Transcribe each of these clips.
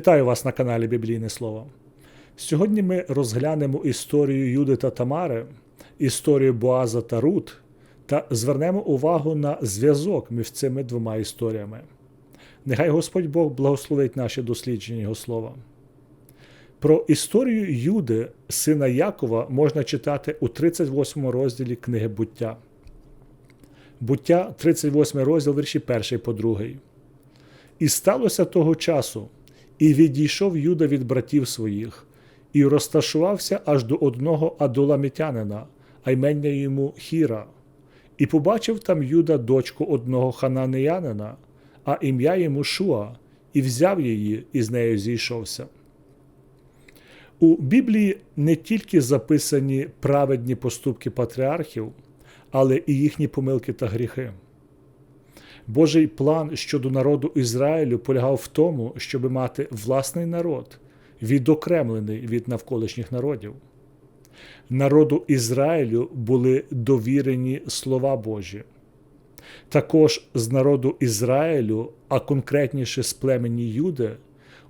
Вітаю вас на каналі Біблійне Слово. Сьогодні ми розглянемо історію Юди та Тамари, історію Боаза та Рут та звернемо увагу на зв'язок між цими двома історіями. Нехай Господь Бог благословить наші дослідження Його слова. Про історію Юди, сина Якова, можна читати у 38 розділі книги буття. Буття, 38 розділ, вірші 1 по 2. І сталося того часу, і відійшов Юда від братів своїх, і розташувався аж до одного адуламітянина, а ймення йому Хіра, і побачив там Юда дочку одного хананеянина, а ім'я йому Шуа, і взяв її, і з нею зійшовся. У Біблії не тільки записані праведні поступки патріархів, але і їхні помилки та гріхи. Божий план щодо народу Ізраїлю полягав в тому, щоб мати власний народ, відокремлений від навколишніх народів. Народу Ізраїлю були довірені слова Божі. Також з народу Ізраїлю, а конкретніше з племені Юди,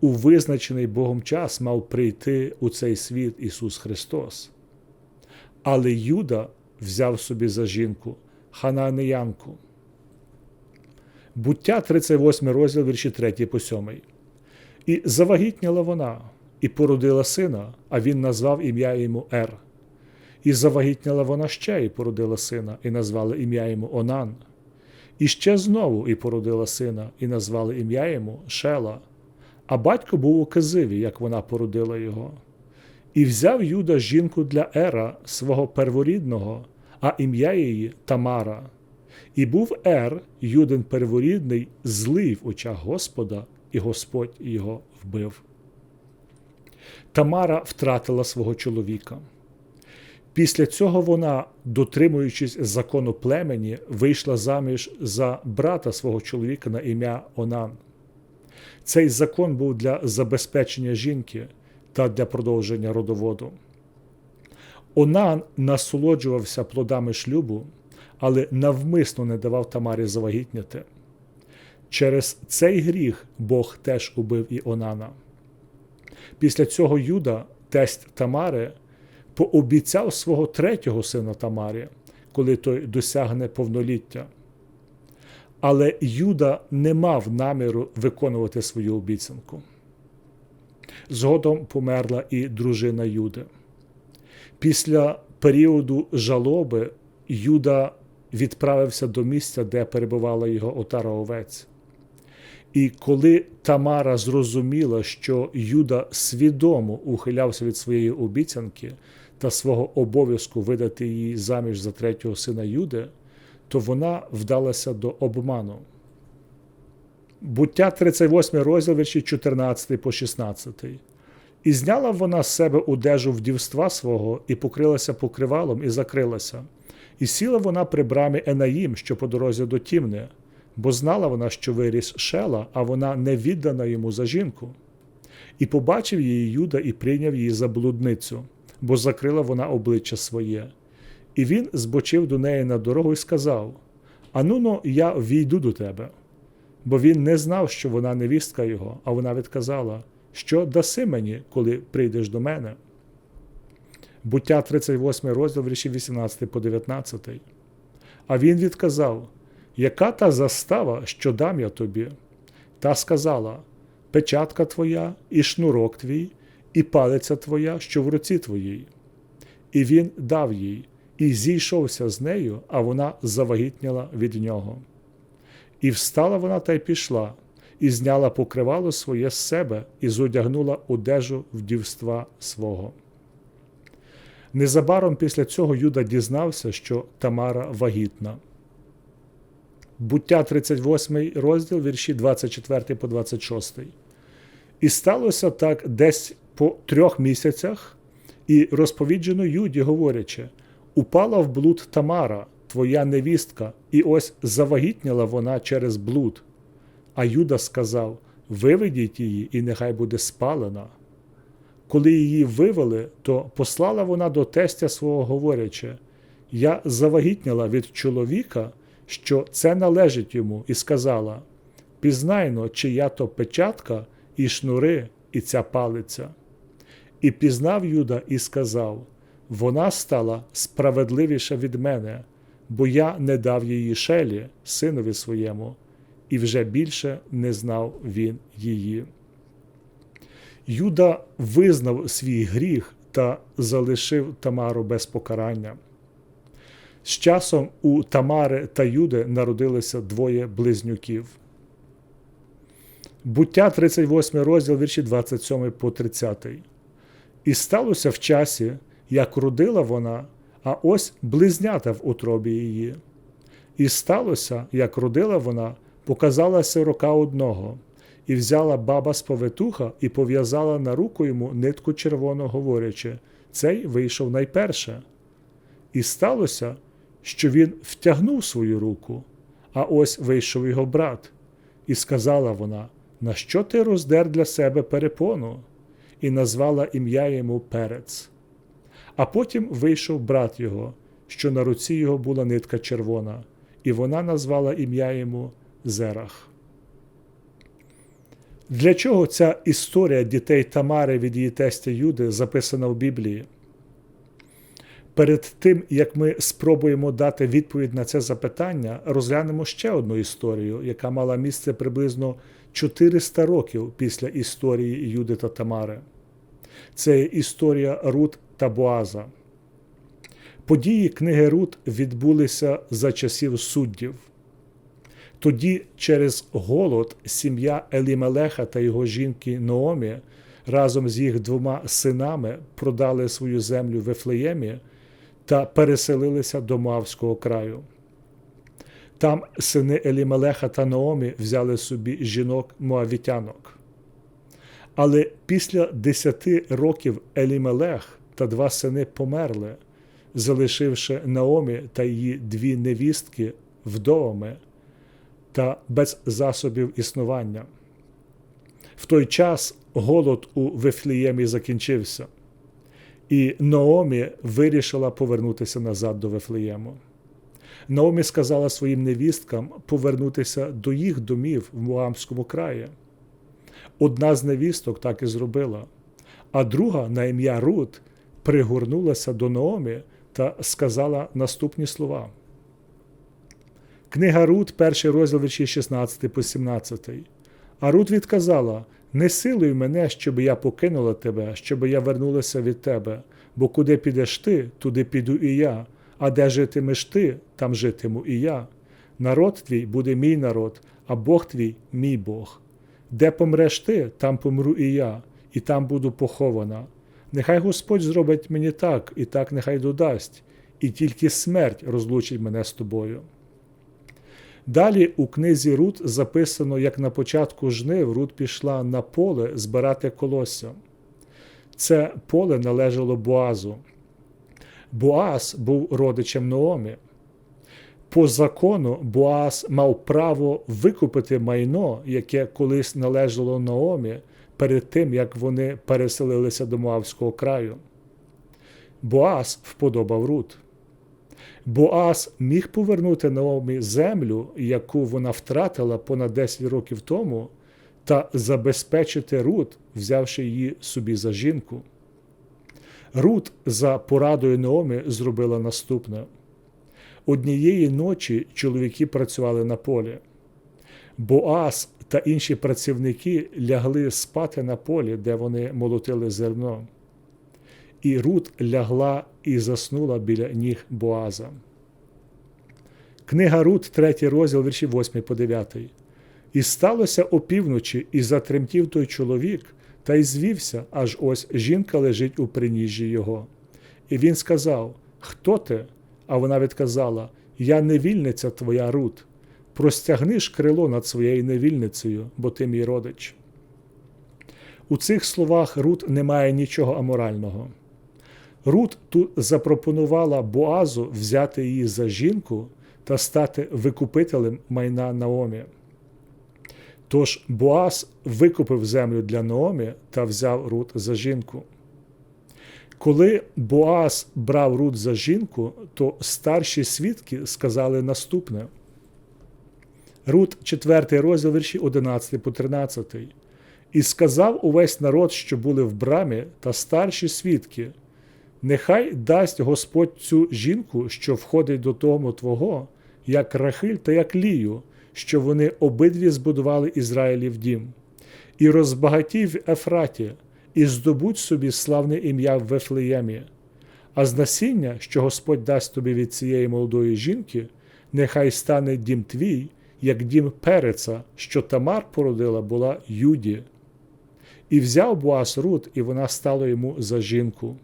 у визначений Богом час мав прийти у цей світ Ісус Христос. Але Юда взяв собі за жінку хананеянку. Буття 38 розділ вірші 3 по 7. І завагітніла вона, і породила сина, а він назвав ім'я йому Ер. І завагітніла вона ще і породила сина, і назвали ім'я йому Онан. І ще знову і породила сина, і назвали ім'я йому Шела. А батько був у Казиві, як вона породила його. І взяв Юда жінку для Ера, свого перворідного, а ім'я її Тамара. І був Ер, Юдин перворідний, злий в очах Господа, і Господь його вбив. Тамара втратила свого чоловіка. Після цього вона, дотримуючись закону племені, вийшла заміж за брата свого чоловіка на ім'я Онан. Цей закон був для забезпечення жінки та для продовження родоводу. Онан насолоджувався плодами шлюбу, але навмисно не давав Тамарі завагітняти. Через цей гріх Бог теж убив і Онана. Після цього Юда, тесть Тамари, пообіцяв свого третього сина Тамарі, коли той досягне повноліття. Але Юда не мав наміру виконувати свою обіцянку. Згодом померла і дружина Юди. Після періоду жалоби Юда відправився до місця, де перебувала його отара овець. І коли Тамара зрозуміла, що Юда свідомо ухилявся від своєї обіцянки та свого обов'язку видати її заміж за третього сина Юди, то вона вдалася до обману. Буття 38 розділ вірші 14 по 16. І зняла вона з себе одежу вдівства свого, і покрилася покривалом, і закрилася. І сіла вона при брамі Енаїм, що по дорозі до Тімни, бо знала вона, що виріс шела, а вона не віддана йому за жінку. І побачив її Юда і прийняв її за блудницю, бо закрила вона обличчя своє. І він збочив до неї на дорогу і сказав: Ануно, я війду до тебе. Бо він не знав, що вона невістка його, а вона відказала, що даси мені, коли прийдеш до мене. Буття 38 розділ вірші 18 по 19. А він відказав: Яка та застава, що дам я тобі? Та сказала: Печатка твоя, і шнурок твій, і палиця твоя, що в руці твоїй. І він дав їй, і зійшовся з нею, а вона завагітніла від нього. І встала вона та й пішла, і зняла покривало своє з себе, і зодягнула одежу вдівства свого. Незабаром після цього Юда дізнався, що Тамара вагітна. Буття 38 розділ вірші 24 по 26. І сталося так десь по трьох місяцях, і розповіджено Юді, говорячи: Упала в блуд Тамара, твоя невістка, і ось завагітніла вона через блуд. А Юда сказав: Виведіть її, і нехай буде спалена. Коли її вивели, то послала вона до тестя свого, говорячи: Я завагітніла від чоловіка, що це належить йому, і сказала: Пізнайно, чия то печатка і шнури, і ця палиця. І пізнав Юда і сказав: Вона стала справедливіша від мене, бо я не дав її шелі, синові своєму, і вже більше не знав він її. Юда визнав свій гріх та залишив Тамару без покарання. З часом у Тамари та Юди народилися двоє близнюків. Буття 38 розділ вірші 27 по 30. І сталося в часі, як родила вона, а ось близнята в утробі її. І сталося, як родила вона, показалася рука одного, і взяла баба з повитуха і пов'язала на руку йому нитку червону, говорячи цей вийшов найперше. І сталося, що він втягнув свою руку, а ось вийшов його брат, і сказала вона: На що ти роздер для себе перепону? І назвала ім'я йому перець. А потім вийшов брат його, що на руці його була нитка червона, і вона назвала ім'я йому Зерах. Для чого ця історія дітей Тамари від її тестя Юди записана в Біблії? Перед тим, як ми спробуємо дати відповідь на це запитання, розглянемо ще одну історію, яка мала місце приблизно 400 років після історії Юди та Тамари. Це історія Рут та Боаза. Події книги Рут відбулися за часів суддів. Тоді через голод сім'я Елімелеха та його жінки Наомі разом з їх двома синами продали свою землю в Ефлеємі та переселилися до Моавського краю. Там сини Елімелеха та Наомі взяли собі жінок моавітянок. Але після десяти років Елімелех та два сини померли, залишивши Наомі та її дві невістки вдовами та без засобів існування. В той час голод у Вифліємі закінчився, і Наомі вирішила повернутися назад до Вифлеєму. Наомі сказала своїм невісткам повернутися до їх домів в Муамському краї. Одна з невісток так і зробила, а друга на ім'я Рут пригорнулася до Наомі та сказала наступні слова. Книга Рут, перший розділ вірші 16 по 17. А Рут відказала: Не силуй мене, щоб я покинула тебе, щоб я вернулася від тебе, бо куди підеш ти, туди піду і я, а де житимеш ти, там житиму і я. Народ твій буде мій народ, а Бог твій мій Бог. Де помреш ти, там помру і я, і там буду похована. Нехай Господь зробить мені так, і так нехай додасть, і тільки смерть розлучить мене з тобою. Далі у книзі Рут записано, як на початку жнив Рут пішла на поле збирати колосся. Це поле належало Боазу. Боаз був родичем Наомі. По закону Боаз мав право викупити майно, яке колись належало Наомі, перед тим, як вони переселилися до Моавського краю. Боаз вподобав Рут. Боаз міг повернути Наомі землю, яку вона втратила понад 10 років тому, та забезпечити Рут, взявши її собі за жінку. Рут за порадою Наомі зробила наступне: однієї ночі чоловіки працювали на полі. Боаз та інші працівники лягли спати на полі, де вони молотили зерно. І Рут лягла і заснула біля ніг Боаза. Книга Рут, 3 розділ вірші 8 по 9. І сталося опівночі, і затремтів той чоловік, та й звівся, аж ось жінка лежить у приніжжі його. І він сказав: Хто ти? А вона відказала: Я невільниця твоя Рут. Простягни ж крило над своєю невільницею, бо ти мій родич. У цих словах Рут немає нічого аморального. Рут тут запропонувала Боазу взяти її за жінку та стати викупителем майна Наомі. Тож Боаз викупив землю для Наомі та взяв Рут за жінку. Коли Боаз брав Рут за жінку, то старші свідки сказали наступне. Рут, 4 розділ вірші 11 по 13. І сказав увесь народ, що були в брамі, та старші свідки. Нехай дасть Господь цю жінку, що входить до дому Твого, як Рахиль та як Лію, що вони обидві збудували Ізраїлів дім, і розбагатів Ефраті, і здобудь собі славне ім'я в Вифлеємі. А з насіння, що Господь дасть тобі від цієї молодої жінки, нехай стане дім твій, як дім переца, що Тамар породила була Юді. І взяв Буас Рут, і вона стала йому за жінку.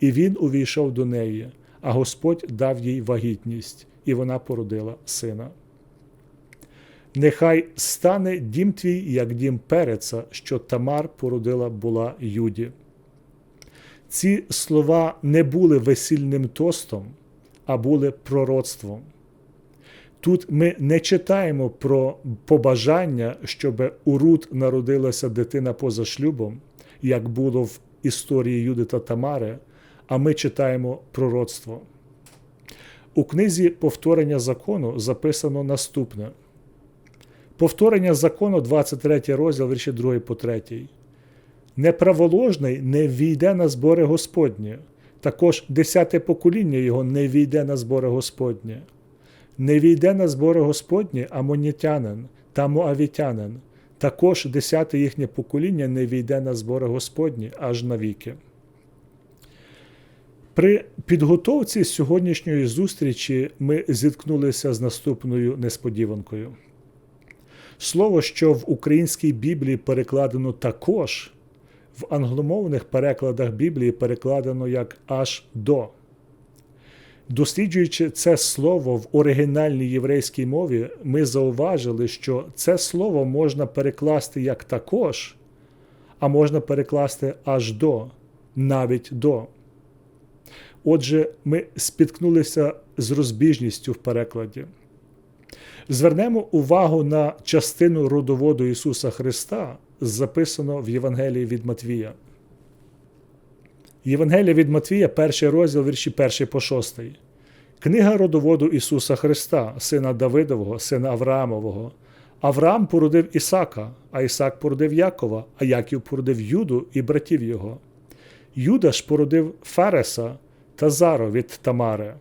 І він увійшов до неї, а Господь дав їй вагітність, і вона породила сина. Нехай стане дім твій, як дім переца, що Тамар породила була Юді. Ці слова не були весільним тостом, а були пророцтвом. Тут ми не читаємо про побажання, щоб у Рут народилася дитина поза шлюбом, як було в історії Юди та Тамари, а ми читаємо пророцтво. У книзі повторення закону записано наступне: Повторення закону, 23 розділ, вірші 2 по 3. Неправоложний не війде на збори Господні, також десяте покоління його не війде на збори Господні. Не війде на збори Господні амонітянин та моавітянин, також десяте їхнє покоління не війде на збори Господні аж навіки. При підготовці сьогоднішньої зустрічі ми зіткнулися з наступною несподіванкою. Слово, що в українській Біблії перекладено також, в англомовних перекладах Біблії перекладено як аж до. Досліджуючи це слово в оригінальній єврейській мові, ми зауважили, що це слово можна перекласти як також, а можна перекласти аж до, навіть до. Отже, ми спіткнулися з розбіжністю в перекладі. Звернемо увагу на частину родоводу Ісуса Христа, записано в Євангелії від Матвія. Євангелія від Матвія, перший розділ вірші 1 по 6. Книга родоводу Ісуса Христа, сина Давидового, сина Авраамового. Авраам породив Ісака, а Ісак породив Якова, а Яків породив Юду і братів його. Юда ж породив Фареса та Зару від Тамари.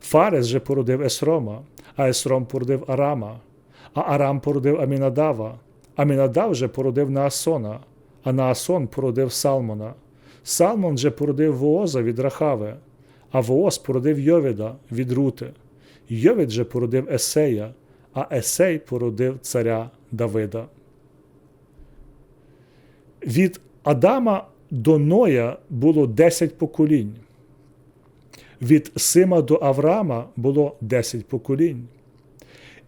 Фарес же породив Есрома, а Есром породив Арама, а Арам породив Амінадава, Амінадав же породив Наасона, а Наасон породив Салмона. Салмон же породив Вооза від Рахави, а Вооз породив Йовіда від Рути. Йовід же породив Есея, а Есей породив царя Давида. Від Адама до Ноя було 10 поколінь. Від Сима до Авраама було 10 поколінь.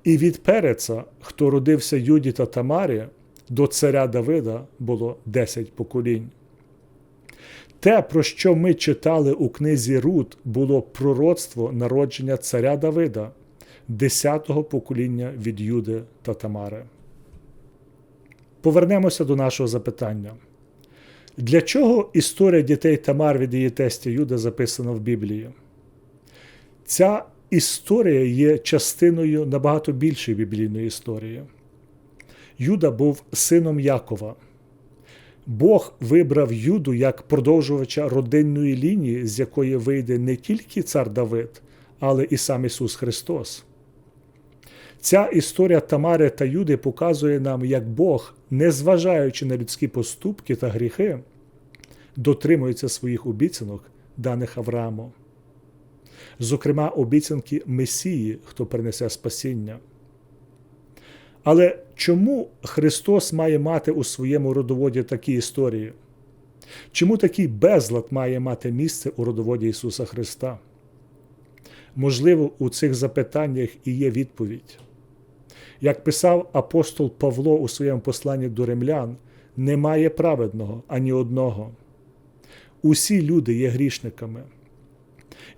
І від Переца, хто родився Юді та Тамарі, до царя Давида було 10 поколінь. Те, про що ми читали у книзі Рут, було пророцтво народження царя Давида, 10-го покоління від Юди та Тамари. Повернемося до нашого запитання. Для чого історія дітей Тамар від її тестя Юда записана в Біблії? Ця історія є частиною набагато більшої біблійної історії. Юда був сином Якова. Бог вибрав Юду як продовжувача родинної лінії, з якої вийде не тільки цар Давид, але і сам Ісус Христос. Ця історія Тамари та Юди показує нам, як Бог, незважаючи на людські поступки та гріхи, дотримується своїх обіцянок, даних Аврааму. Зокрема, обіцянки Месії, хто принесе спасіння. Але чому Христос має мати у своєму родоводі такі історії? Чому такий безлад має мати місце у родоводі Ісуса Христа? Можливо, у цих запитаннях і є відповідь. Як писав апостол Павло у своєму посланні до римлян, немає праведного ані одного. Усі люди є грішниками.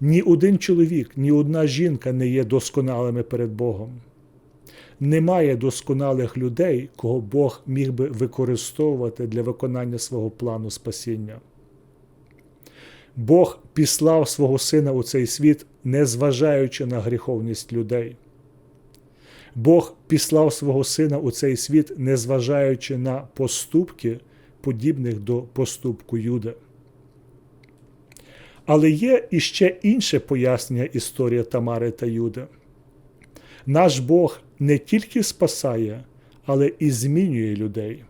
Ні один чоловік, ні одна жінка не є досконалими перед Богом. Немає досконалих людей, кого Бог міг би використовувати для виконання свого плану спасіння. Бог післав свого Сина у цей світ, незважаючи на гріховність людей. Бог післав свого сина у цей світ, незважаючи на поступки, подібних до поступку Юда. Але є іще інше пояснення історії Тамари та Юда. Наш Бог не тільки спасає, але і змінює людей.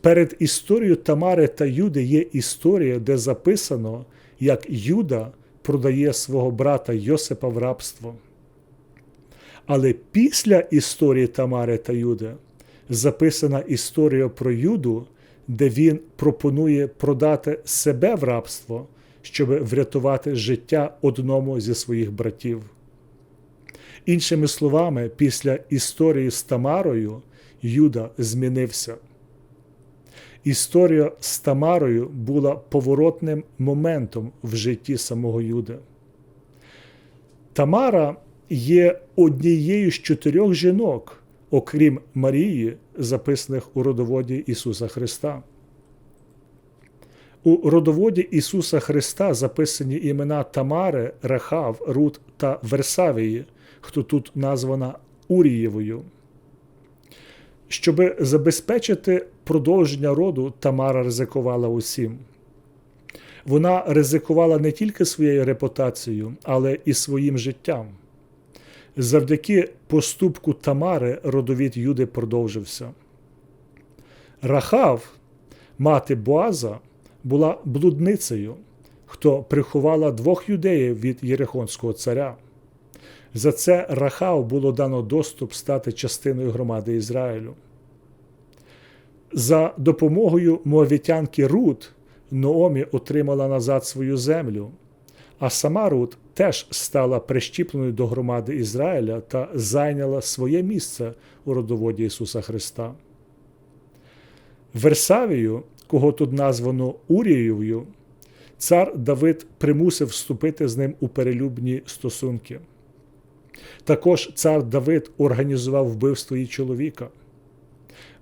Перед історією Тамари та Юди є історія, де записано, як Юда продає свого брата Йосипа в рабство. Але після історії Тамари та Юди записана історія про Юду, де він пропонує продати себе в рабство, щоб врятувати життя одному зі своїх братів. Іншими словами, після історії з Тамарою Юда змінився. Історія з Тамарою була поворотним моментом в житті самого Юда. Тамара є однією з чотирьох жінок, окрім Марії, записаних у родоводі Ісуса Христа. У родоводі Ісуса Христа записані імена Тамари, Рахав, Рут та Версавії, хто тут названа Урієвою. Щоб забезпечити продовження роду, Тамара ризикувала усім. Вона ризикувала не тільки своєю репутацією, але і своїм життям. Завдяки поступку Тамари родовід Юди продовжився. Рахав, мати Боаза, була блудницею, хто приховала двох юдеїв від Єрихонського царя. За це Рахав було дано доступ стати частиною громади Ізраїлю. За допомогою моавітянки Рут Ноомі отримала назад свою землю, а сама Рут теж стала прищіпленою до громади Ізраїля та зайняла своє місце у родоводі Ісуса Христа. Версавію, кого тут названо Урієвою, цар Давид примусив вступити з ним у перелюбні стосунки. Також цар Давид організував вбивство її чоловіка.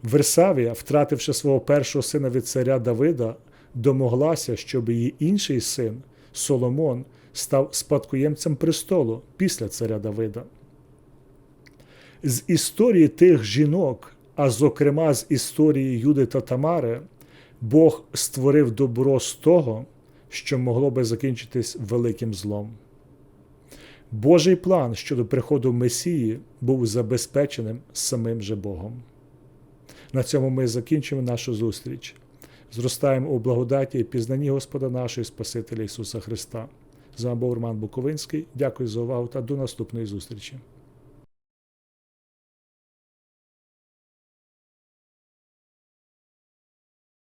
Версавія, втративши свого першого сина від царя Давида, домоглася, щоб її інший син, Соломон, став спадкоємцем престолу після царя Давида. З історії тих жінок, а зокрема з історії Юди та Тамари, Бог створив добро з того, що могло би закінчитись великим злом. Божий план щодо приходу Месії був забезпеченим самим же Богом. На цьому ми закінчимо нашу зустріч. Зростаємо у благодаті і пізнанні Господа нашого Спасителя Ісуса Христа. З вами був Роман Буковинський. Дякую за увагу та до наступної зустрічі.